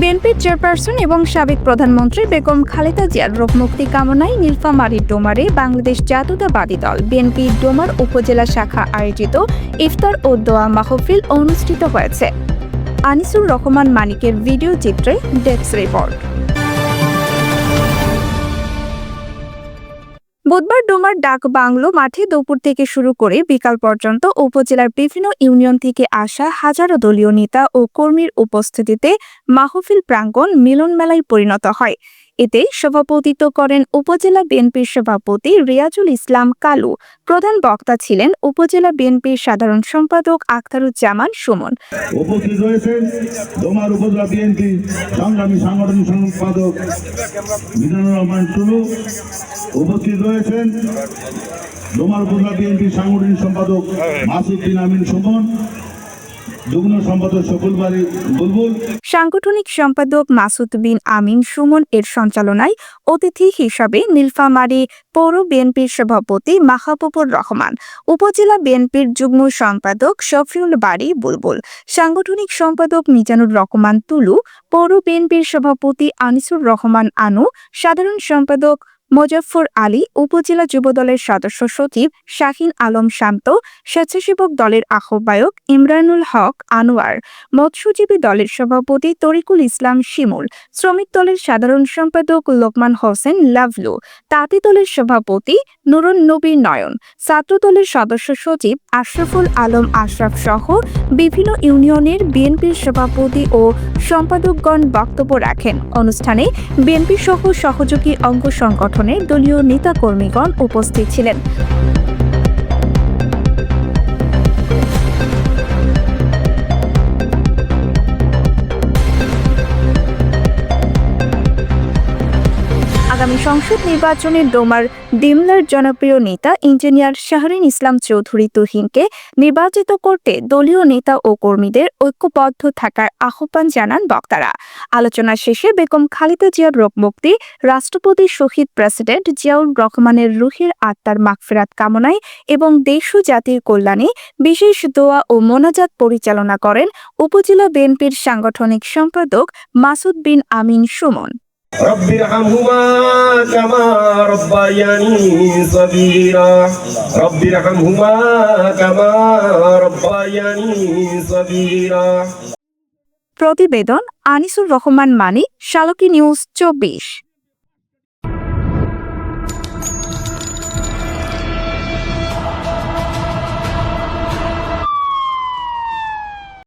বিএনপির চেয়ারপারসন এবং সাবেক প্রধানমন্ত্রী বেগম খালেদা জিয়ার রোগ মুক্তি কামনায় নীলফামারী ডোমারে বাংলাদেশ জাতীয়তাবাদী দল বিএনপি ডোমার উপজেলা শাখা আয়োজিত ইফতার ও দোয়া মাহফিল অনুষ্ঠিত হয়েছে। আনিসুর রহমান মানিকের ভিডিও চিত্রে ডেস্ক রিপোর্ট। বুধবার ডোমার ডাক বাংলো মাঠে দুপুর থেকে শুরু করে বিকাল পর্যন্ত উপজেলার বিভিন্ন ইউনিয়ন থেকে আসা হাজারো দলীয় নেতা ও কর্মীর উপস্থিতিতে মাহফিল প্রাঙ্গণ মিলন মেলায় পরিণত হয়। এতে সভাপতিত্ব করেন উপজেলা বিএনপির সভাপতি রিয়াজুল ইসলাম কালু। প্রধান বক্তা ছিলেন উপজেলা বিএনপির সাধারণ সম্পাদক আখতারুজ্জামান সুমন। উপস্থিত রয়েছেন উপজেলা বিএনপি সংগ্রামী সম্পাদক মিজানুর রহমান টুলু। উপস্থিত রয়েছেন উপজেলা বিএনপি সাংগঠনিক সম্পাদক মাসুদ বিন আমিন সুমন। সাংগঠনিক সম্পাদক মাসুদ বিন আমিন সুমন এর সঞ্চালনায় অতিথি হিসাবে নীলফামারী পৌর বিএনপির সভাপতি মাহবুবুর রহমান, উপজেলা বিএনপির যুগ্ম সম্পাদক শফিউল বাড়ি বুলবুল, সাংগঠনিক সম্পাদক মিজানুর রহমান তুলু, পৌর বিএনপির সভাপতি আনিসুর রহমান আনু, সাধারণ সম্পাদক মোজাফফর আলী উপজেলা যুবদলের সদস্য সচিব শাহিন আলম শান্ত, স্বেচ্ছাসেবক দলের আহ্বায়ক ইমরানুল হক আনোয়ার, মৎস্যজীবী দলের সভাপতি তরিকুল ইসলাম শিমুল, শ্রমিক দলের সাধারণ সম্পাদক লোকমান হোসেন লাভলু, তাঁতি দলের সভাপতি নুরুন নবী নয়ন, ছাত্র দলের সদস্য সচিব আশরাফুল আলম আশরাফ সহ বিভিন্ন ইউনিয়নের বিএনপির সভাপতি ও সম্পাদকগণ বক্তব্য রাখেন। অনুষ্ঠানে বিএনপি সহ সহযোগী অঙ্গ সংগঠনের দলীয় নেতাকর্মীগণ উপস্থিত ছিলেন। আগামী সংসদ নির্বাচনে ডোমার ডিমলার জনপ্রিয় নেতা ইঞ্জিনিয়ার শাহরিন ইসলাম চৌধুরী তুহিনকে নির্বাচিত করতে দলীয় নেতা ও কর্মীদের ঐক্যবদ্ধ থাকার আহ্বান জানান বক্তারা। আলোচনা শেষে বেগম খালেদা জিয়ার রোগ মুক্তি, রাষ্ট্রপতি শহীদ প্রেসিডেন্ট জিয়াউর রহমানের রুহের আত্মার মাগফিরাত কামনায় এবং দেশ ও জাতির কল্যাণে বিশেষ দোয়া ও মোনাজাত পরিচালনা করেন উপজেলা বিএনপির সাংগঠনিক সম্পাদক মাসুদ বিন আমিন সুমন। رب ارحمهما كما ربياني صغيرا رب ارحمهما كما ربياني صغيرا প্রতিবেদন আনিসুর রহমান মানিক শালকি নিউজ চব্বিশ